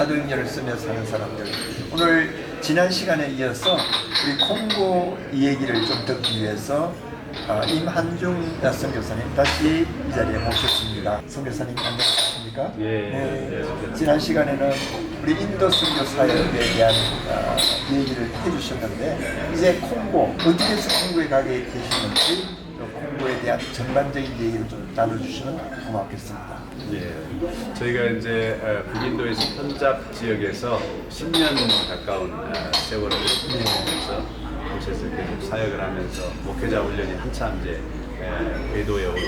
사도행전을 쓰며 사는 사람들. 오늘 지난 시간에 이어서 우리 콩고 이 얘기를 좀 듣기 위해서 어, 임한중 선교사님 다시 이 자리에 모셨습니다. 선교사님 안녕하십니까? 예, 네. 안녕하십니까. 지난 시간에는 우리 인도 선교 사역에 대한 어, 얘기를 해주셨는데 이제 콩고 해서 콩고에 가게 되셨는지 또 콩고에 대한 전반적인 얘기를 좀 나눠주시면 고맙겠습니다. 예, 저희가 이제 어, 북인도에서 현잡 지역에서 10년 가까운 어, 세월을 보내면서 곳에서 계속 사역을 하면서 목회자 훈련이 한참 이제 에, 궤도에 오르고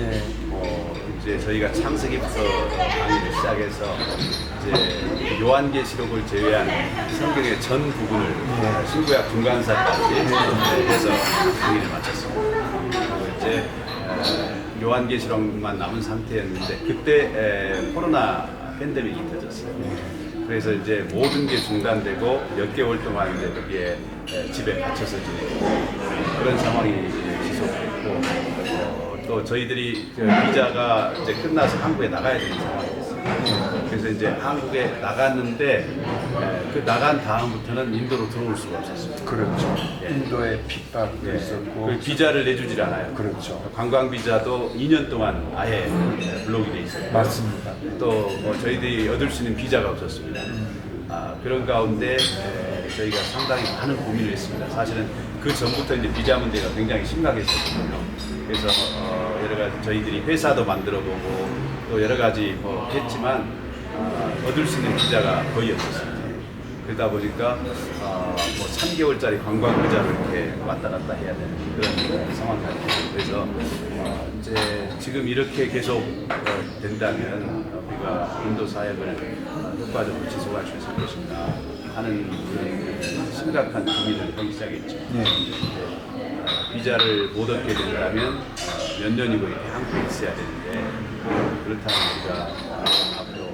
예. 어, 이제 저희가 창세기부터 강의를 시작해서 이제 요한계시록을 제외한 성경의 전 부분을 어, 신구약 중간사까지 해서 강의를 마쳤습니다. 요한계시록만 남은 상태였는데 그때 에, 코로나 팬데믹이 터졌어요. 그래서 이제 모든 게 중단되고 몇 개월 동안 이제 거기에 에, 집에 갇혀서 지내고 그런 상황이 지속됐고 어, 또 저희들이 그 비자가 이제 끝나서 한국에 나가야 되는 상황이었어요. 그래서 이제 한국에 나갔는데 에, 그 나간 다음부터는 인도로 들어올 수가 없었어요. 그렇죠. 예. 인도의 핍박도 예, 있었고 그 비자를 내주질 않아요. 그렇죠. 관광 비자도 2년 동안 아예 블록이 돼 있어요. 맞습니다. 또뭐 저희들이 얻을 수 있는 비자가 없었습니다. 아, 그런 가운데 에, 저희가 상당히 많은 고민을 했습니다. 사실은 그 전부터 이제 비자 문제가 굉장히 심각했었거든요. 그래서 어, 여러 가지 저희들이 회사도 만들어 보고 또 여러 가지 뭐 했지만 아, 얻을 수 있는 비자가 거의 없었습니다. 그러다 보니까 어, 뭐 3개월짜리 관광 비자를 이렇게 왔다 갔다 해야 되는 그런 상황까지 그래서 어, 이제 지금 이렇게 계속 어, 된다면 어, 우리가 인도 사역을 어, 효과적으로 지속할 수 있을 것인가 하는 그런 심각한 고민을 하기 시작했죠. 예. 어, 비자를 못 얻게 된다면 어, 몇 년이고 이렇게 한국에 있어야 되는데 그렇다면 우리가 어, 앞으로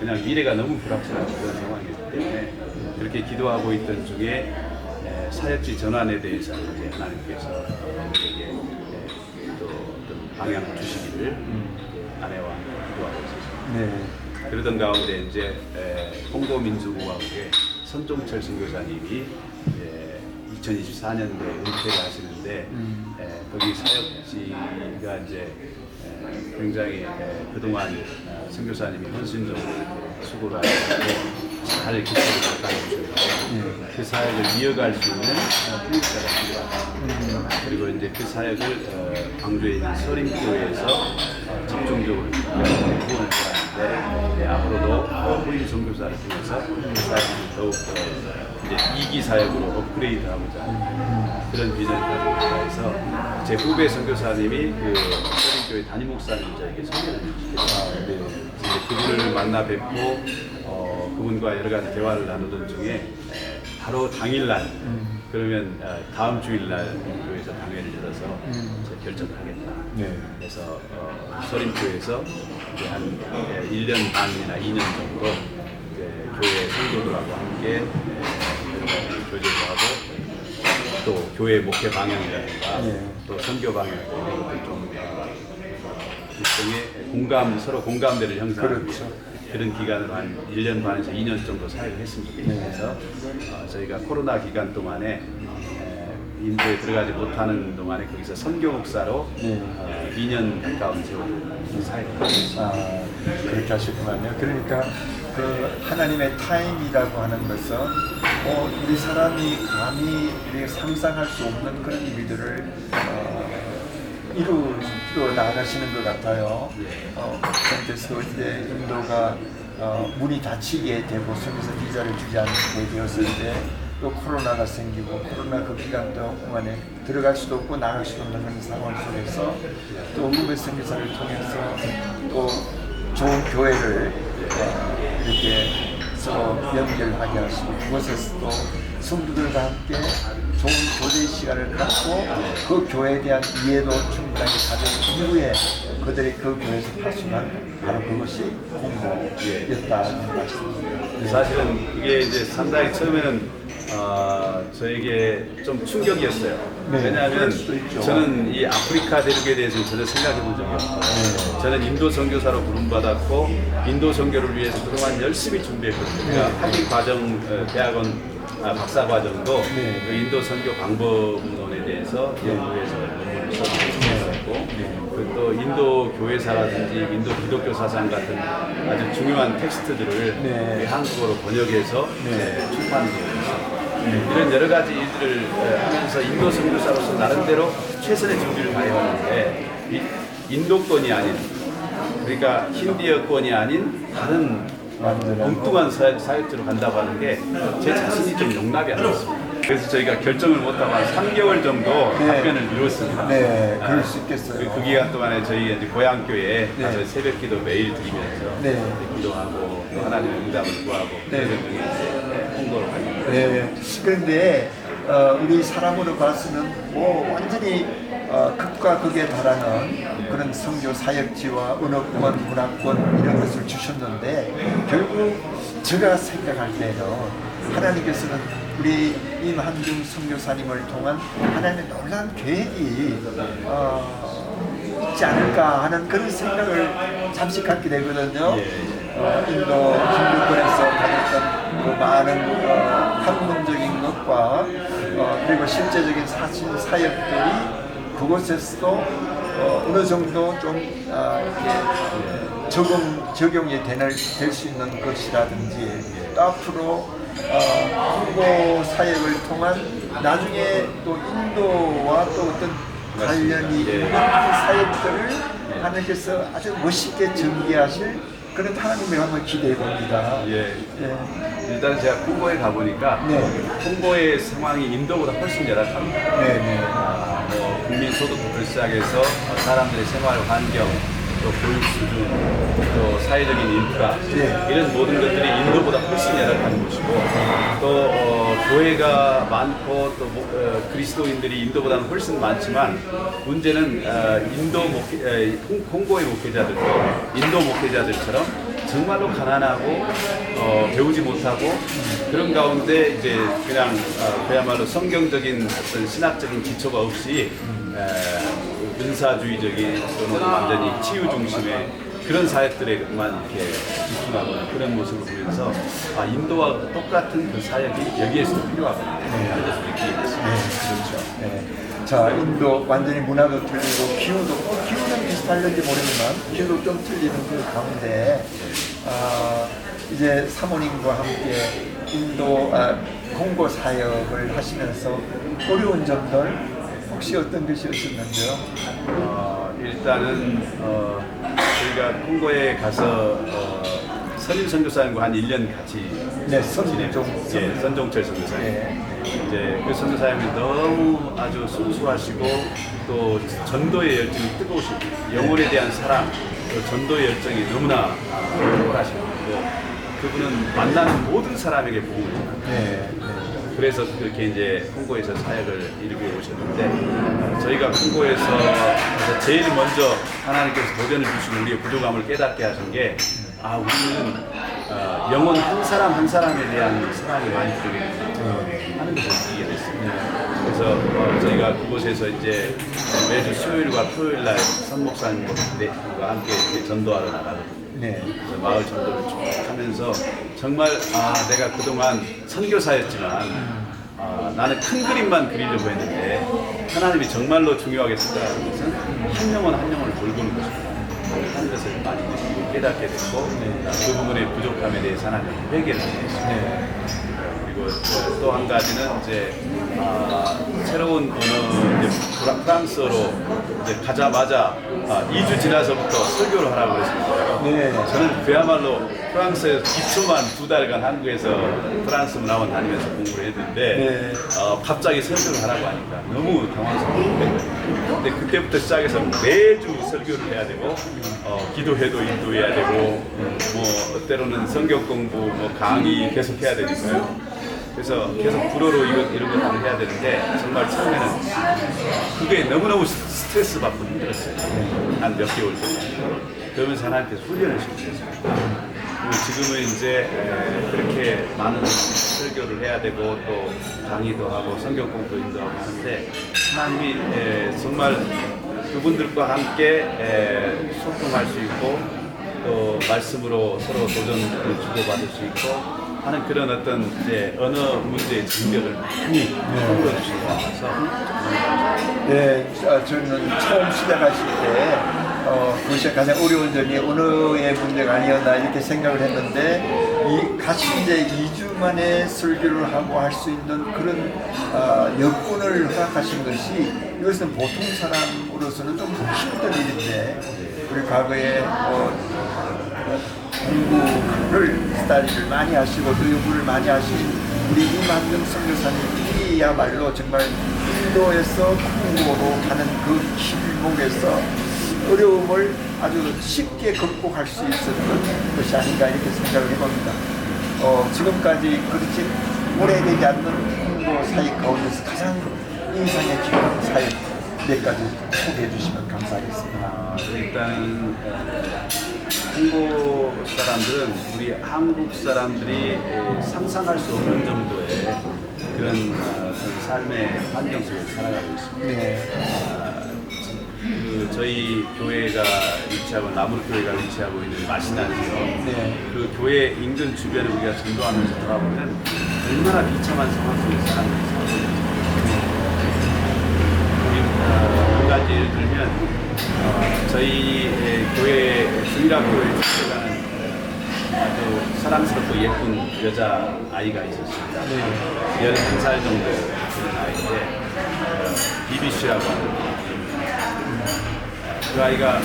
그냥 미래가 너무 불확실한 그런 상황이기 때문에 그렇게 기도하고 있던 중에 에, 사역지 전환에 대해서 이제 하나님께서 우리에게 에, 또 어떤 방향을 주시기를 이제 아내와 기도하고 있었습니다. 네. 그러던 가운데 이제 에, 홍도 민주공화국의 선종철 선교사님이 이제 2024년도에 은퇴를 하시는데 음. 에, 거기 사역지가 이제 에, 굉장히 에, 그동안 어, 선교사님이 헌신적으로 수고를 하시고 잘 기초를 닦아주시고 그 사역을 이어갈 수 있는 어, 필립자가 필요하다. 그리고 이제 그 사역을 어, 광주에 있는 서림교회에서 어, 집중적으로 후원을 하는데 네, 앞으로도 어, 후임 선교사를 통해서 그 사역을 더욱 어, 이제 이기 사역으로 업그레이드하고자 하는 그런 비전을 가지고 있다 해서 제 후배 선교사님이 그 서림교회 담임 목사님 저에게 소개를 해주시겠다. 네. 이제 그분을 만나 뵙고 어, 그분과 여러 가지 대화를 나누던 중에 에, 바로 당일날 그러면 어, 다음 주일날 교회에서 당회를 열어서 이제 결정을 하겠다. 네. 그래서 어, 서림교회에서 이제 한 예, 1년 반이나 2년 정도 이제 교회 성도들하고 함께 예, 교제도 하고 또 교회 목회 방향이라든가 예. 또 선교 방향 이런 것들 좀 어, 일종의 공감 서로 공감대를 형성하는 그렇죠. 그런 기간으로 한 1년 반에서 2년 정도 사역을 했으면 좋겠습니다. 그래서 어, 저희가 코로나 기간 동안에 에, 인도에 들어가지 못하는 동안에 거기서 선교 목사로 네. 어, 2년 가까운 세월 사역을 하고 있습니다. 아, 그렇게 하셨구만요. 그러니까 그 하나님의 타임이라고 하는 것은 어, 우리 사람이 감히 우리가 상상할 수 없는 그런 일들을 어, 이루, 이루어 나가시는 것 같아요. 어, 그래서 이제 인도가 어, 문이 닫히게 되고 속에서 비자를 주지 않게 되었을 때 또 코로나가 생기고 코로나 그 기간 동안에 들어갈 수도 없고 나갈 수도 없는 그런 상황 속에서 또 후배 선교사를 통해서 또 좋은 교회를 어, 이렇게 서로 연결하게 하시고 그곳에서 또 성도들과 함께 좋은 교제 시간을 갖고 그 교회에 대한 이해도 충분하게 가진 이후에 그들이 그 교회에서 파송한 바로 그것이 공부였다는 말씀입니다. 사실은 그게 이제 상당히 처음에는 어, 저에게 좀 충격이었어요. 네, 왜냐하면. 저는 이 아프리카 대륙에 대해서는 전혀 생각해 본 적이 없어요. 네. 저는 인도 선교사로 부름받았고 인도 선교를 위해서 그동안 열심히 준비했거든요. 그러니까 네. 학위 과정, 어, 대학원 아, 박사 과정도 네. 그 인도 선교 방법론에 대해서 연구해서 논문을 써주고 그리고 또 인도 교회사라든지 인도 기독교 사상 같은 아주 중요한 텍스트들을 네. 한국어로 번역해서 네. 네, 출판되어서 이런 여러 가지 일들을 어, 하면서 인도 선교사로서 나름대로 최선의 준비를 다해왔는데 이- 인도권이 아닌 그러니까 힌디어권이 아닌 다른 엉뚱한 사- 사역지로 간다고 하는 게 제 자신이 좀 용납이 안 됐습니다. 그래서 저희가 결정을 못하고 한 3개월 정도 네. 답변을 미뤘습니다. 네, 아, 그럴 수 있겠어요. 그, 그 기간 동안에 저희 이제 고향교회에 네. 새벽 기도 매일 드리면서 네. 기도하고 또 하나님의 응답을 구하고 네. 그런 중에 이제 하고 네. 그런데 어, 우리 사람으로 봐서는 뭐 완전히 어, 극과 극에 달하는 그런 성교 사역지와 언어권, 문화권 이런 것을 주셨는데 결국 제가 생각할 때는 하나님께서는 우리 임한중 선교사님을 통한 하나님의 놀라운 계획이 어, 있지 않을까 하는 그런 생각을 잠시 갖게 되거든요. 예. 어, 인도 hindu권에서 가졌던 그 많은 어, 학문적인 것과 어, 그리고 실제적인 사실 사역들이 그곳에서도 어, 어느 정도 좀 어, 이렇게 적용 적용이 될수 있는 것이라든지 또 앞으로 어, 홍보 사역을 통한 나중에 또 인도와 또 어떤 관련이 예. 있는 사역들을 하나님께서 아주 멋있게 전개하실 그런 하나님의 한번 기대해 봅니다. 예. 예. 일단 제가 콩고에 가보니까 네. 콩고의 상황이 인도보다 훨씬 열악합니다. 네, 네. 아, 뭐 국민 소득부터 시작해서 어, 사람들의 생활 환경, 또 교육 수준, 또 사회적인 인프라 네. 이런 모든 것들이 인도보다 훨씬 열악한 곳이고 또 어, 교회가 많고 또 뭐, 어, 그리스도인들이 인도보다는 훨씬 많지만 문제는 어, 인도 목회, 에, 콩- 콩고의 목회자들도 인도 목회자들처럼 정말로 가난하고 어, 배우지 못하고 그런 가운데 이제 그냥 어, 그야말로 성경적인 어떤 신학적인 기초가 없이 에, 은사주의적인 또는 완전히 치유 중심의 그런 사역들에만 이렇게 집중하고 그런 모습을 보면서 아 인도와 똑같은 그 사역이 여기에서도 필요하구나 하는 것을 느끼게 됐습니다. 그렇죠. 네. 자, 인도 완전히 문화도 틀리고 기후도 뭐 기후는 비슷할는지 모르지만 기후도 좀 틀리는 그 가운데 아, 이제 사모님과 함께 인도 아, 공고 사역을 하시면서 어려운 점들 혹시 어떤 것이 있었는지요? 어, 일단은 어, 저희가 콩고에 가서 어, 선임 선교사님과 한 1년 같이 네, 선종- 예, 선종철 선교사님 네. 이제 그 선교사님이 너무 아주 순수하시고 또 전도의 열정이 뜨거우시고 영혼에 대한 사랑 또 전도의 열정이 너무나 탁월하시고 그분은 만나는 모든 사람에게 복음을 전합니다. 네. 네. 그래서 그렇게 이제 홍고에서 사역을 이루고 오셨는데 어, 저희가 홍고에서 제일 먼저 하나님께서 도전을 주시고 우리의 부족함을 깨닫게 하신 게 아 우리는 어, 영혼 한 사람 한 사람에 대한 사랑이 많이 부족했구나 하는 됐습니다. 그래서 어, 저희가 그곳에서 이제 매주 수요일과 토요일 날 선목사님과 함께 이렇게 전도하러 나가거든요. 네. 그래서 마을 전도를 쭉 하면서 정말 아 내가 그동안 선교사였지만 아, 나는 큰 그림만 그리려고 했는데 하나님이 정말로 중요하게 생각하는 것은 한 영혼 한 영혼을 돌보는 것이구나 하는 것을 많이 깨닫게 됐고 아, 그 부분의 부족함에 대해서 하나님 회개를 했습니다. 네. 그리고 또 한 가지는 이제 아, 새로운 언어 이제 프랑스어로 이제 가자마자 아, 2주 지나서부터 설교를 하라고 그랬습니다. 네. 저는 그야말로 프랑스에서 기초만 두 달간 한국에서 프랑스 문화원 다니면서 공부를 했는데 네. 어, 갑자기 설교를 하라고 하니까 너무 당황스러웠는데 근데 그때부터 시작해서 매주 설교를 해야 되고 어, 기도회도 인도해야 되고 뭐 때로는 성경 공부 뭐 강의 계속 해야 되니까요. 그래서 계속 불어로 이런, 이런 것들을 해야 되는데 정말 처음에는 그게 너무너무 스트레스 받고 힘들었어요. 한 몇 개월 동안. 그러면서 하나님께서 훈련을. 그리고 지금은 이제 에, 그렇게 많은 설교를 해야 되고 또 강의도 하고 성경 공부도 하고 하는데 하나님이 에, 정말 그분들과 함께 에, 소통할 수 있고 또 말씀으로 서로 도전을 주고받을 수 있고 하는 그런 어떤 이제 언어 문제의 진격을 많이 허물어 주신 것 같아서. 네, 어, 저는 처음 시작하실 때 어, 그것이 가장 어려운 점이 언어의 문제가 아니었나 이렇게 생각을 했는데 이 같이 이제 2주 만에 설교를 하고 할 수 있는 그런 어, 여건을 허락하신 것이 이것은 보통 사람으로서는 좀 힘든 일인데 우리 과거에 어, 공부를 스타디를 많이 하시고 또 연구를 많이 하신 우리 이만경 선교사님이야말로 정말 인도에서 공부로 가는 그 길목에서 어려움을 아주 쉽게 극복할 수 있었던 것이 아닌가 이렇게 생각을 해봅니다. 어, 지금까지 그렇게 오래되지 않는 홍보 사역 가운데서 가장 인상에 깊은 사역 몇 가지 소개해 주시면 감사하겠습니다. 아, 일단 에, 한국 사람들은 우리 한국 사람들이 에, 상상할 수 없는 정도의 그런 어, 어떤 삶의 환경 속에 살아가고 있습니다. 네. 그 저희 교회가 위치하고 나무르 교회가 위치하고 있는 마시나 지역 네. 그 교회 인근 주변을 우리가 전도하면서 돌아보면 얼마나 비참한 상황 속에 사람들이 살고 있는지 우리 어, 한 가지 예를 들면 어, 저희 에, 교회 주일학교에 출석하는 아주 사랑스럽고 예쁜 여자 아이가 있었습니다. 네. 11살 정도 되는 아이인데 어, 비비씨라고 하는 그 아이가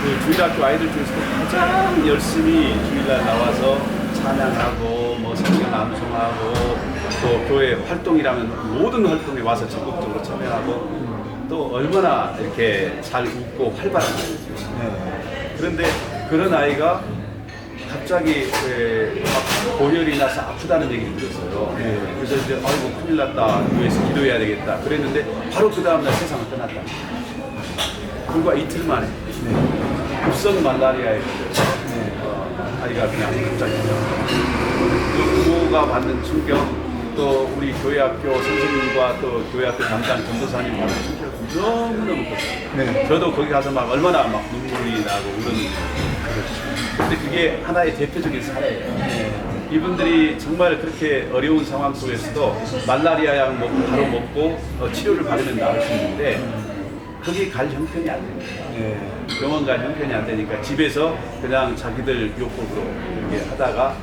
그 주일학교 아이들 중에서 가장 열심히 주일날 나와서 찬양하고 뭐 성경 암송하고 또 교회 활동이라면 모든 활동에 와서 적극적으로 참여하고 또 얼마나 이렇게 잘 웃고 활발한 아이죠. 네. 그런데 그런 아이가 갑자기 에, 막 고열이 나서 아프다는 얘기를 들었어요. 네. 그래서 이제 아이고 큰일 났다. 교회에서 기도해야 되겠다. 그랬는데 바로 그 다음날 세상을 떠났다. 불과 이틀 만에 급성 말라리아에 걸려서 어, 아이가 그냥 갑자기 그 부모가 받는 충격 또 우리 교회 학교 선생님과 또 교회 학교 담당 전도사님 받는 충격 너무너무 컸어요. 네. 저도 거기 가서 막 얼마나 막 눈물이 나고 우는 근데 그게 하나의 대표적인 사례예요. 이분들이 정말 그렇게 어려운 상황 속에서도 말라리아 약 먹고 바로 먹고 어, 치료를 받으면 나을 수 있는데 거기 갈 형편이 안 됩니다. 네. 병원 갈 형편이 안 되니까 집에서 그냥 자기들 욕법으로 이렇게 하다가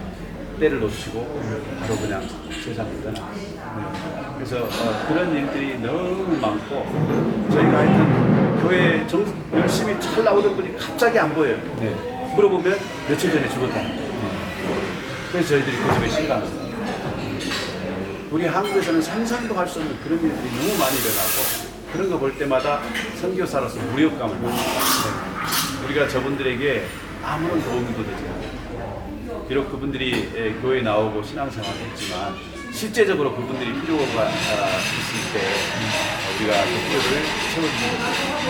때를 놓치고 바로 그냥 세상을 떠나요. 그래서 어, 그런 일들이 너무 많고 저희가 하여튼 교회 정, 열심히 잘 나오던 분이 갑자기 안 보여요. 네. 물어보면 며칠 전에 죽었다. 그래서 저희들이 그 집에 실감합니다. 우리 한국에서는 상상도 할 수 없는 그런 일들이 너무 많이 일어나고 그런 거 볼 때마다 선교사로서 무력감을 느낍니다. 우리가 저분들에게 아무런 도움도 되지 않아요. 비록 그분들이 에, 교회에 나오고 신앙생활을 했지만 실제적으로 그분들이 필요가 아, 있을 때 어, 우리가 그 필요를 채워주는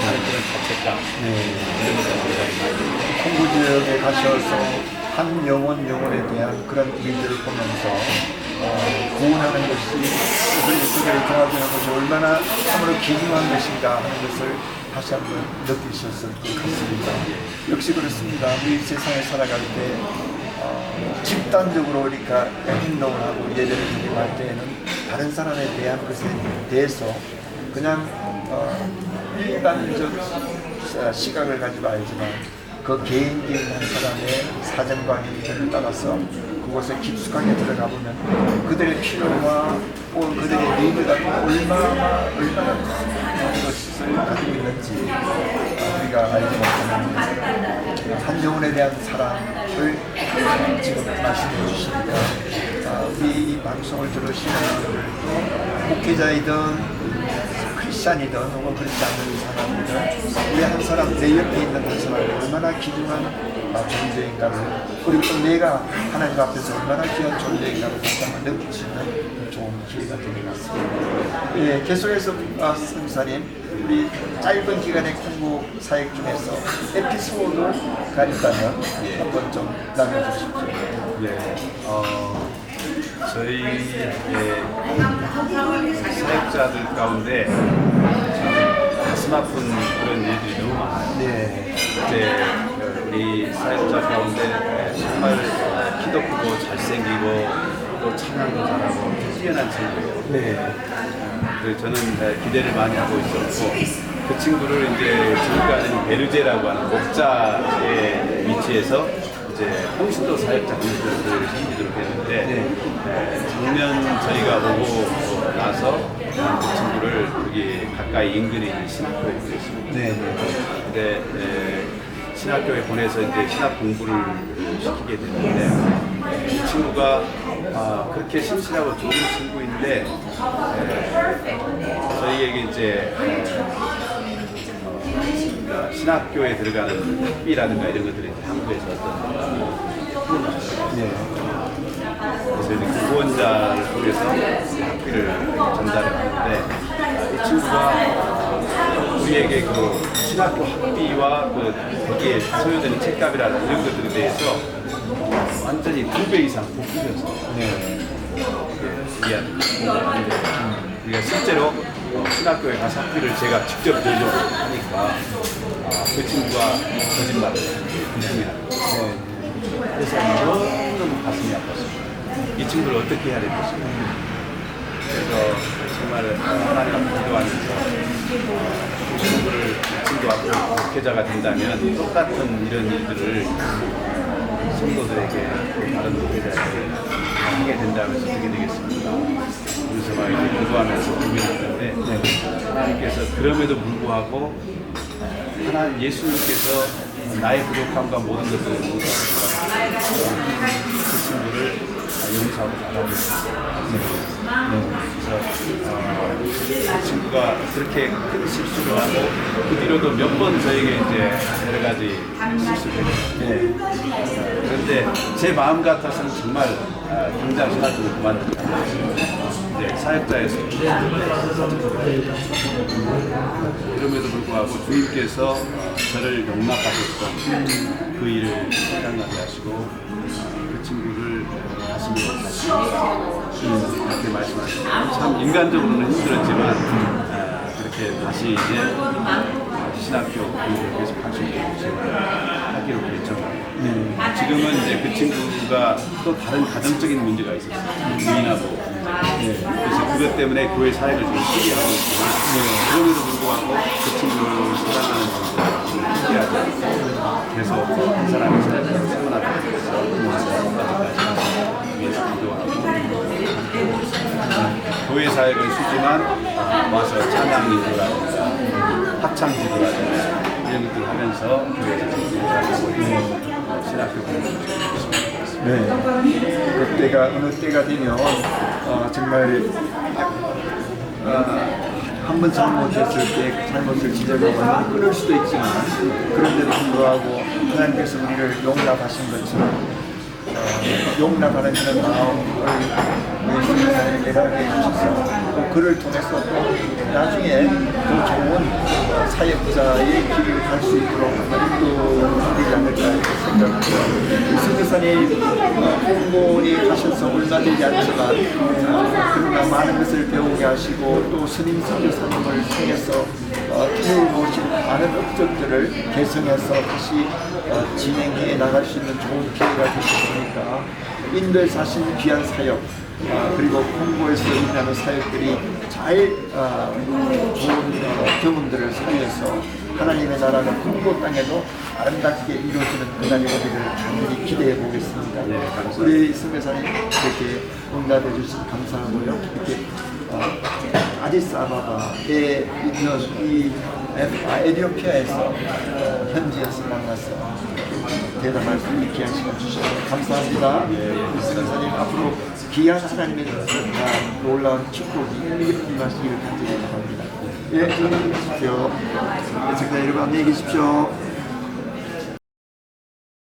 하는 그런 자책감 네. 이런 것들을 우리가 많이 홍구 지역에 가셔서 한 영혼 영혼에 대한 그런 일들을 보면서 어, 구원하는 것이 그들 그들을 도와주는 것이 얼마나 참으로 귀중한 것인가 하는 것을 다시 한번 느끼셨을 것 같습니다. 역시 그렇습니다. 우리 세상에 살아갈 때 어, 집단적으로 우리가 행동을 하고 예배를 드리고 할 때에는 다른 사람에 대한 것에 대해서 그냥 어, 일반적 어, 시각을 가지고 알지만 그 개인 개인 한 사람의 사정관계를 따라서 그곳에 깊숙하게 들어가 보면 그들의 필요와 혹은 그들의 니드가 얼마나 얼마나 큰 것을 가지고 있는지 어, 우리가 알지 못하는 한 영혼에 대한 사랑을 지금 말씀해 주시니까 아, 우리 이 방송을 들으시는 분들도 목회자이든 크리스찬이든 혹은 그렇지 않은 사람이든 우리 한 사람 내 옆에 있는 한 사람이 얼마나 귀중한 아, 존재인가를 그리고 또 내가 하나님 앞에서 얼마나 귀한 존재인가를 다시 한번 느끼는 좋은 기회가 된것 같습니다. 예, 계속해서 아, 승사님 우리 짧은 기간의 공부 사역 중에서 에피소드 가 있다면 한번 좀 나눠주십시오. 예, 어, 저희 예, 사역자들 가운데 참 가슴 아픈 그런 일들이 너무 많아요. 네. 이제 어, 우리 사역자 가운데 정말 어, 키도 크고 잘생기고 또 찬양도 잘하고 뛰어난 친구예요. 네. 그래서 저는 에, 기대를 많이 하고 있었고 그 친구를 이제 아는 베르제라고 하는 목자의 위치에서 이제 홍신도 사역자 공부를 시키도록 했는데 에, 작년 저희가 오고 나서 그 친구를 여기 가까이 인근에 있는 신학교에 보냈습니다. 네. 네. 근데 에, 신학교에 보내서 이제 신학 공부를 시키게 됐는데 이 친구가 아, 그렇게 신실하고 좋은 친구인데 에, 저희에게 이제 어, 신학교에 들어가는 학비라든가 이런 것들이 한국에서 어떤 네. 그래서 이제 그 후원자를 통해서 학비를 전달했는데 이 친구가 우리에게 그 신학교 학비와 그 거기에 소요되는 책값이라든가 이런 것들에 대해서 완전히 두 배 이상 복수해서 네. 이해하는 우리가 실제로 어, 신학교에 가서 학비를 제가 직접 내려고 하니까 아, 그 친구가 거짓말을 하는 거예요. 그래서 너무너무 가슴이 아팠어요. 이 친구를 어떻게 해야 될 것인가. 그래서 정말 하나님 앞에 기도하면서 이 친구 앞으로 목회자가 된다면 똑같은 이런 일들을 성도들에게 다른 목회자에게 하게 된다면 어떻게 되겠습니까? 그래서 막 이렇게 기도하면서 고민했는데 하나님께서 그럼에도 불구하고 하나님 예수님께서 나의 부족함과 모든 것들을 용서하시고 그 친구를 용서하고 나가겠습니다. 그래서 어, 그 친구가 그렇게 큰 실수를 하고 그 뒤로도 몇 번 저에게 이제 여러 가지 실수를 했어요. 네. 그런데 제 마음 같아서는 정말 아, 당장 신학교를 그만두고 이제 사역자에서 이럼에도 불구하고 주님께서 어, 저를 용납하셨던 그 일을 생각나게 하시고 아, 그 친구를 가슴에 음, 이렇게 말씀하시고 참 인간적으로는 힘들었지만 아, 그렇게 다시 이제 신학교 공부를 계속 할수 있도록 제가 하기로 결정하고 지금은 이제 그 친구가 또 다른 가정적인 문제가 있었어요. 부인하고. 네. 그래서 그것 때문에 교회 사역을 좀 쉬게 하고 있지만 그럼에도 불구하고 그 친구를 사랑하는 분들 계속 한 사역을 세워나가기 위해서 까지까지 위해서 교회 사역은 쉬지만 와서 찬양 기도라든가 합창 기도라든가 이런 것들 하면서 교회에서 신학교 공부를. 네. 그때가 어느 때가 되면 어, 정말 한 번 잘못했을 때 그 잘못을 완전히 끊을 수도 있지만 그런데도 불구하고 하나님께서 우리를 용납하신 것처럼 어, 용납하는 그런 마음을 예수님을 깨닫게 해주셔서 또 그를 통해서 또 나중에 더 좋은 어, 사역자의 길을 갈 수 있도록 되지 않을까 생각합니다. 승교사님 홍보에 가셔서 얼마 되지 않지만 어, 그러나 많은 것을 배우게 하시고 또 스님 선교사님을 통해서 어, 키워보신 많은 업적들을 개성해서 다시 어, 진행해 나갈 수 있는 좋은 기회가 되셨으니 까 인도에 사신 귀한 사역 아, 그리고 콩고에서 일하는 사역들이 잘 아, 좋은 어, 경험들을 살려서 하나님의 나라는 콩고 땅에도 아름답게 이루어지는 그날이 오기를 간절히 기대해 보겠습니다. 우리 선교사님 이렇게 응답해 주셔서 감사하고요. 이렇게 어, 아디스아바바에 있는 이 에- 아, 에티오피아에서 어, 현지에서 만나서 대단한 말씀 귀한 시간 주셔서 감사합니다. 우리 선교사님 앞으로 귀한 하나님의 아, 놀라운 축복이 임하시기를 간절히 바랍니다. 예, 주님 주십시오. 예, 청자 여러분 안녕히 계십시오.